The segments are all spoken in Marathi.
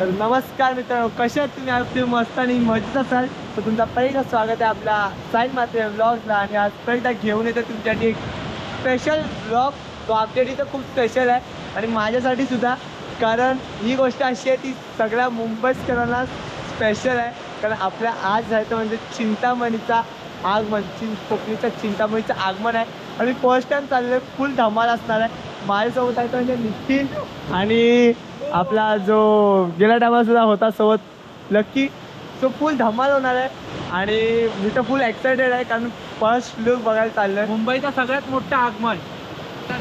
तर नमस्कार मित्रांनो कशा तुम्ही? आज तुम्ही मस्त आणि मजेत असाल? तर तुमचा पहिलं स्वागत आहे आपला साईन मात्र ब्लॉग्सला आणि आज पहिला घेऊन येतो तुमच्यासाठी एक स्पेशल ब्लॉग तो आपल्यासाठी तर खूप स्पेशल आहे आणि माझ्यासाठी सुद्धा कारण ही गोष्ट अशी आहे ती सगळ्या मुंबईकरांना स्पेशल आहे. कारण आपल्या आज जायचं म्हणजे चिंतामणीचा आगमन चिं कोकणीचा चिंतामणीचं आगमन आहे. आणि फर्स्ट टाइम चाललेलं फुल धमाल असणार आहे. माझ्यासोबत आहे तो म्हणजे नितीन आणि आपला जो गेल्या टायमाला सुद्धा होता सोबत लक्की तो फुल धमाल होणार आहे. आणि मी तर फुल एक्सायटेड आहे कारण फर्स्ट लुक बघायला चाललं आहे मुंबईचा सगळ्यात मोठं आगमन.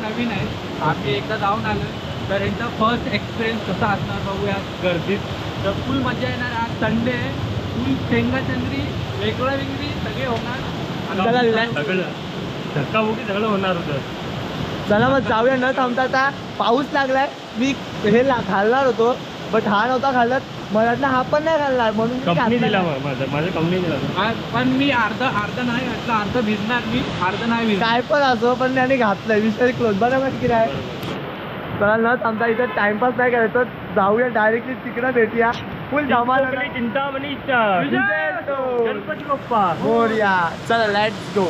नवीन आहे. आम्ही एकदा जाऊन आलो तर यांचा फर्स्ट एक्सपिरियन्स कसा असणार बघूया गर्दीत. तर फुल मजा येणार. आज संडे आहे. फुल चेंगाचंद्री वेगळा वेगळी सगळे होणार. सगळं धक्काबुकी सगळं होणार होतं. चला मग जाऊया. न थांबता आता पाऊस लागलाय मी हे ला घालणार होतो बट हा नव्हता घालत मला वाटलं हा पण नाही घालणार म्हणून मी कंपनी घातला दिला नाही. मग माझं माझ्या कंपनी दिला पण मी अर्ध अर्ध नाही घातलं अर्ध भिजणार मी अर्ध नाही भिजणार काय पण असो पण त्याने घातलंय विषय क्लोज बरं माहिती किती आहे चला न थांबता इथं टाइमपास नाही करायचं जाऊया डायरेक्टली तिकडे भेटूया फुल धमाल होणार. चिंतामणी विजय असो. गणपती बाप्पा मोरया चला लेट्स गो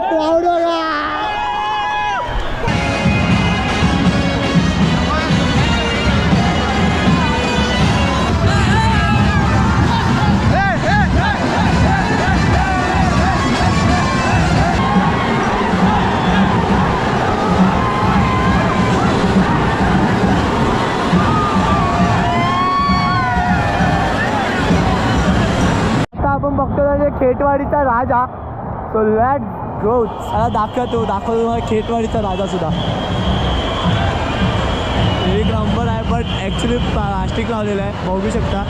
क्राऊड बघतो म्हणजे खेटवाडीचा राजा. तो लॅट गो मला दाखवतो दाखवतो तुम्हाला खेटवाडीचा राजा सुद्धा. एक नंबर आहे बट ॲक्च्युली प्लास्टिक लावलेलं आहे. बघू शकता.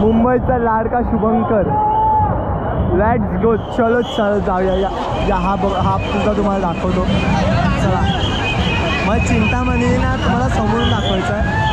मुंबईचा लाडका शुभंकर. लेट्स गो चलो चलो जाऊया. या या हा बघ हा सुद्धा तुम्हाला दाखवतो. चला. मग चिंतामणी ना तुम्हाला समोरून दाखवायचं आहे.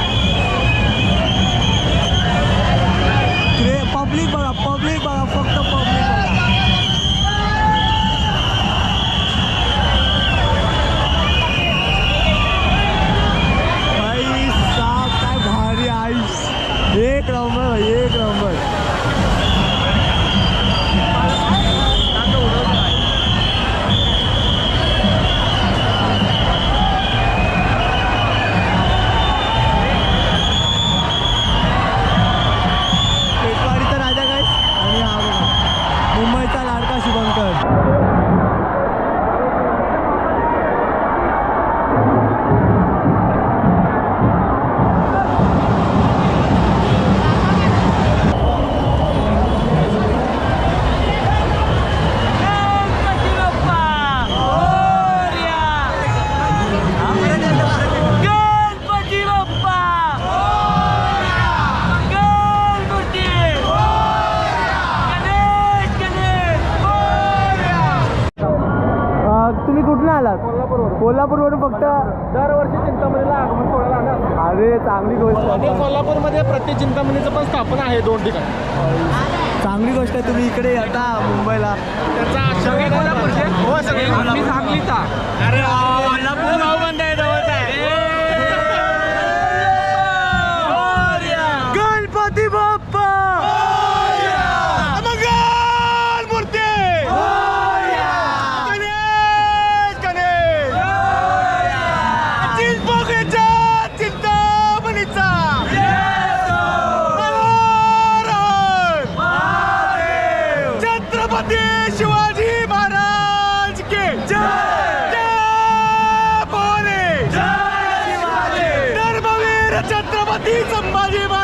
पण आहे दोन ठिकाणी. चांगली गोष्ट आहे तुम्ही इकडे येता मुंबईला. त्याचा सगळे कोल्हापूरचे हो सगळे मी सांगलीचा. अरे 你怎么你们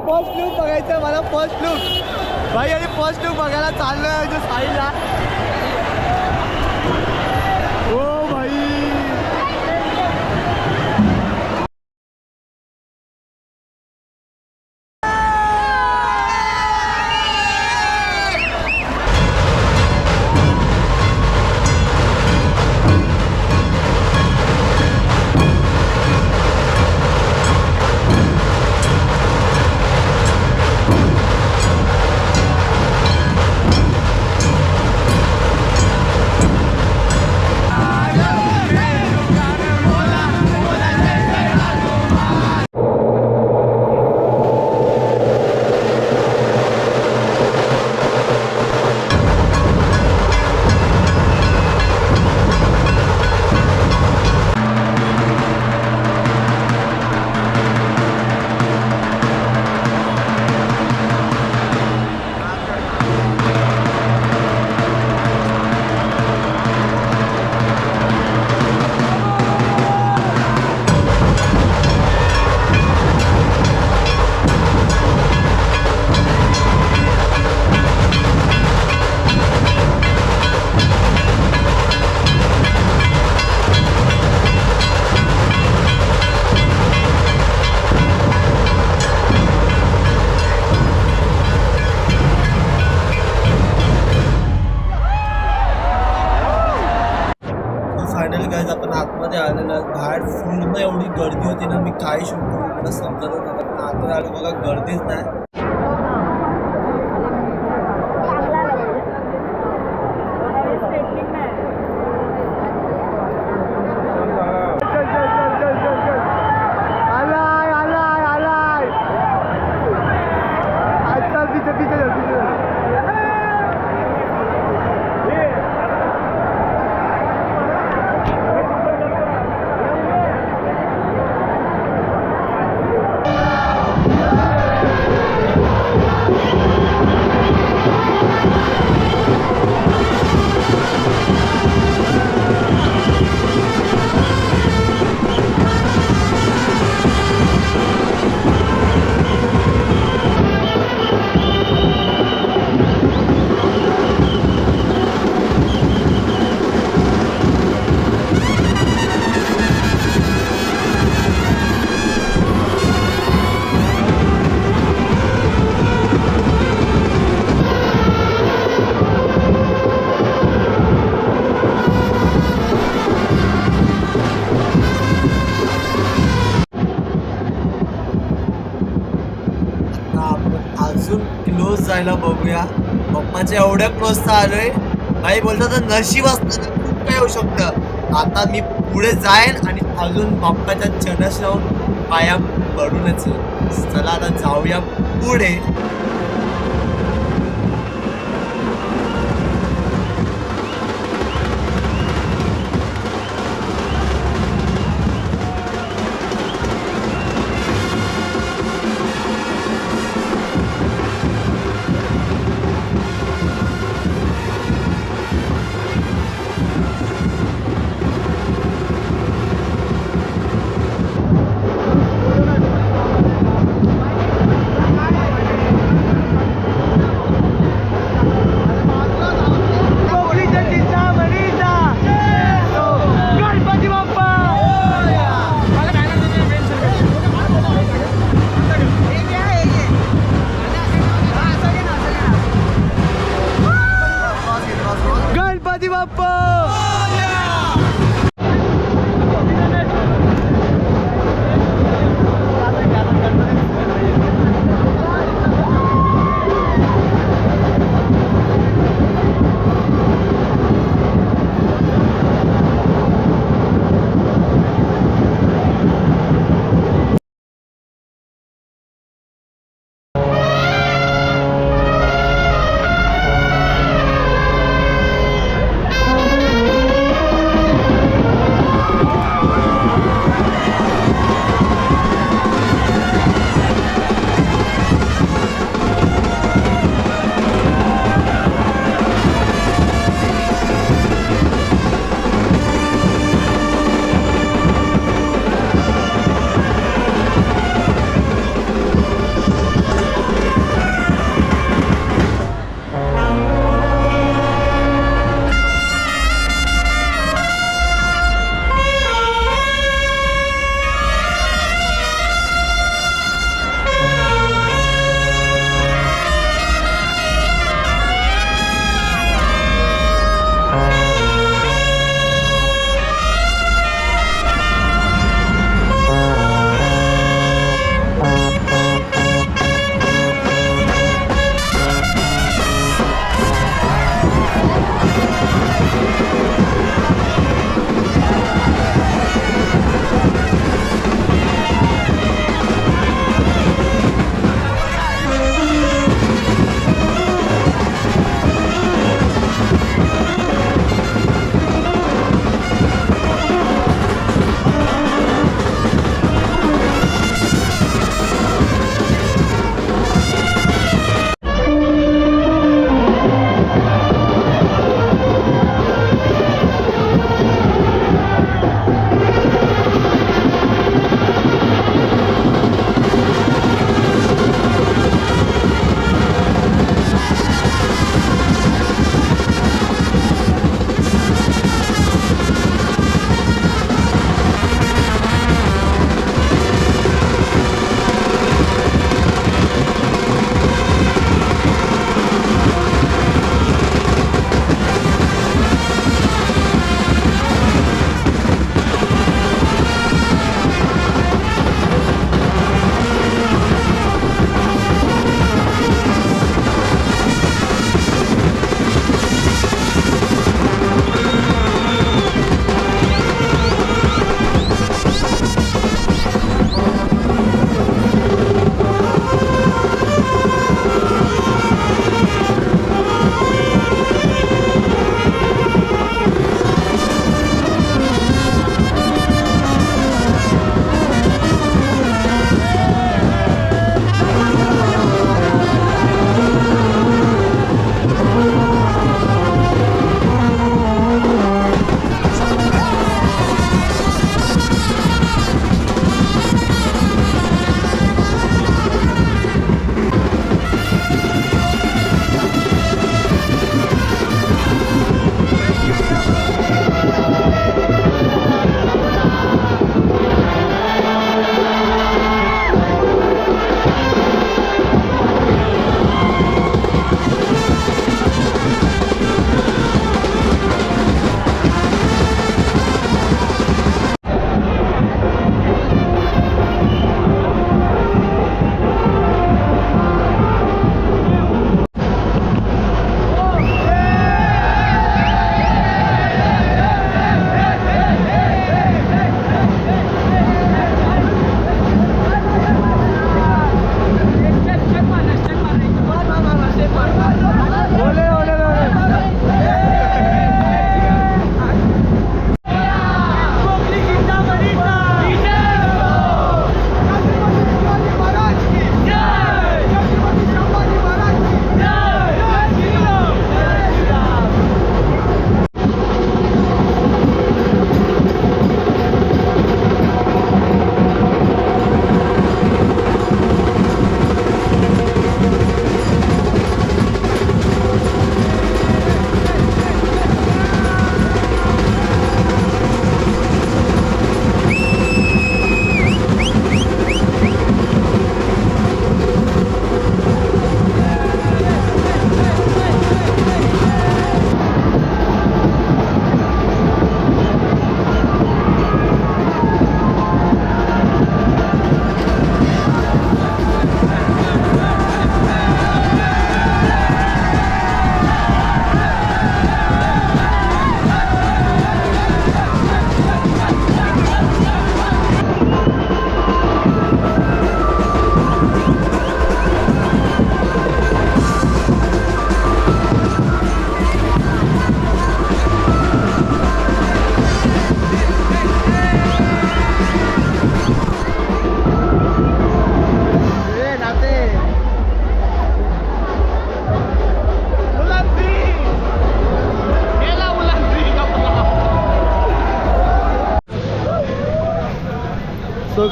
फर्स्ट लूक बघायचं मला फर्स्ट लुक भाई आणि फर्स्ट लुक बघायला चाललोय साईडला काही मला समजतच नव्हतं आता आलो बघा गर्दीच नाही. क्लोज जायला बघूया. पप्पाच्या एवढ्या क्लोज तर आलोय. भाई बोलतात तर नशीब असतं तर खूप काय येऊ शकतं. आता मी पुढे जाईन आणि अजून बाप्पाच्या चनस लावून पाया पडूनच चला आता जाऊया पुढे.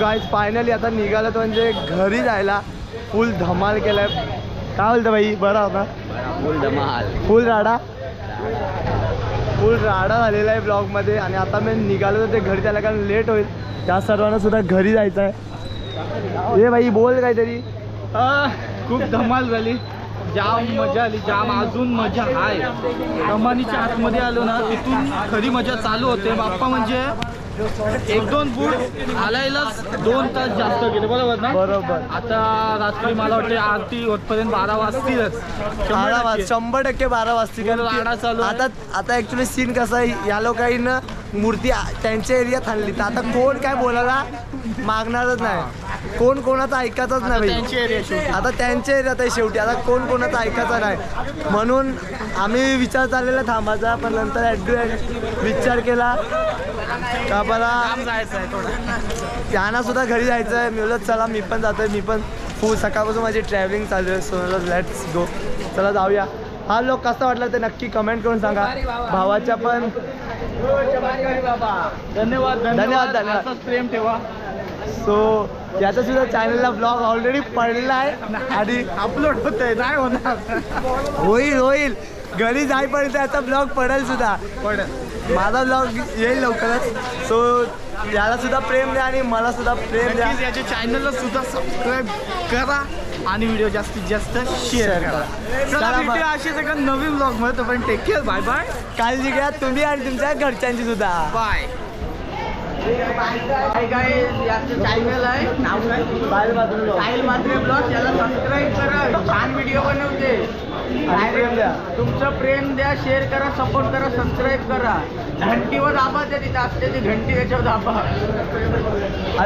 गाईज फायनली आता निघालं तर म्हणजे घरी जायला. फुल धमाल केलाय. काय बोलतं बाई? बरा होता फुल धमाल. फुल राडा? फुल राडा झालेला आहे ब्लॉगमध्ये आणि आता मी निघालो तर ते घरी जायला कारण लेट होईल. त्या सर्वांना सुद्धा घरी जायचं आहे. ए बाई बोल काहीतरी. खूप धमाल झाली. जाम मजा आली. जाम अजून मजा आहे. कमानीच्या आतमध्ये आलो ना तिथून खरी मजा चालू होते. बाप्पा म्हणजे एक दोन बूट आलायलाच दोन तास जास्त गेले. बरोबर ना? बरोबर. आता रात्री मला वाटते आरती होतपर्यंत बारा वाजतीलच. बारा वाज टक्के. शंभर टक्के बारा वाजतील. कारण चालू. आता आता ऍक्च्युली सीन कसं आहे या लोकांना मूर्ती त्यांच्या एरियात आणली तर आता कोण काय बोलायला मागणारच नाही. कोण कोणाचं ऐकायचंच नाही. आता त्यांच्या एरियात आहे शेवटी. आता कोण कोणाचं ऐकायचं नाही. म्हणून आम्ही विचार चाललेला थांबायचा पण नंतर एंड विचार केला. का मला त्यांना सुद्धा घरी जायचं आहे मी बोलत चला मी पण जातोय. मी पण फुल सकाळपासून माझी ट्रॅव्हलिंग चालू आहे. सो लेट्स गो चला जाऊया. हा लोक कसा वाटला ते नक्की कमेंट करून सांगा. भावाच्या पण धन्यवाद धन्यवाद, धन्यवाद. प्रेम ठेवा. सो याचा सुद्धा चॅनलला ब्लॉग ऑलरेडी पडलेला आहे. आणि अपलोड होत आहे नाही होणार. होईल होईल. घरी जाईपर्यंत याचा ब्लॉग पडेल सुद्धा. माझा ब्लॉग येईल लवकरच. सो याला सुद्धा प्रेम द्या आणि मला सुद्धा प्रेम द्या. याच्या चॅनलला सुद्धा सबस्क्राईब करा आणि व्हिडिओ जास्तीत जास्त शेअर करा. करा. चला चला, भेटूया अशीच एका नवीन ब्लॉगमध्ये तोपर्यंत टेक केअर बाय बाय काळजी घ्या तुम्ही आणि तुमच्या घरच्यांची सुद्धा. बाय याचं चॅनल आहे. नाव काय? साहिल मात्रे ब्लॉग याला सबस्क्राईब करा. छान व्हिडिओ बनवते. तुमचं प्रेम द्या शेअर करा सपोर्ट करा सबस्क्राईब करा. घंटीवर दाबा त्या तिथे असते ती घंटी त्याच्यावर दाबा.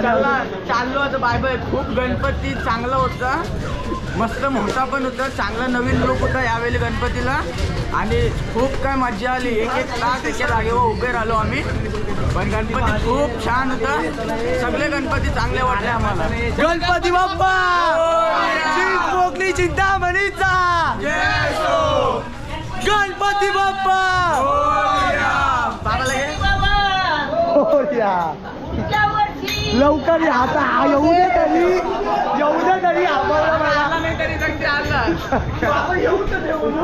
चला चाललो आता बाय बाय खूप गणपती चांगला होता. मस्त मोठा पण होता. चांगला नवीन लुक होता यावेळी गणपतीला. आणि खूप काय मजा आली. एक एक तास एका जागेवर उभे राहिलो आम्ही. पण गणपती खूप छान होता. सगळे गणपती चांगले वाटले आम्हाला. गणपती बाप्पा! कोकणी चिंतामणीचा! गणपती बाप्पा. हो? लवकर या. आता हा येऊ दे तरी. येऊ दे तरी. आम्हाला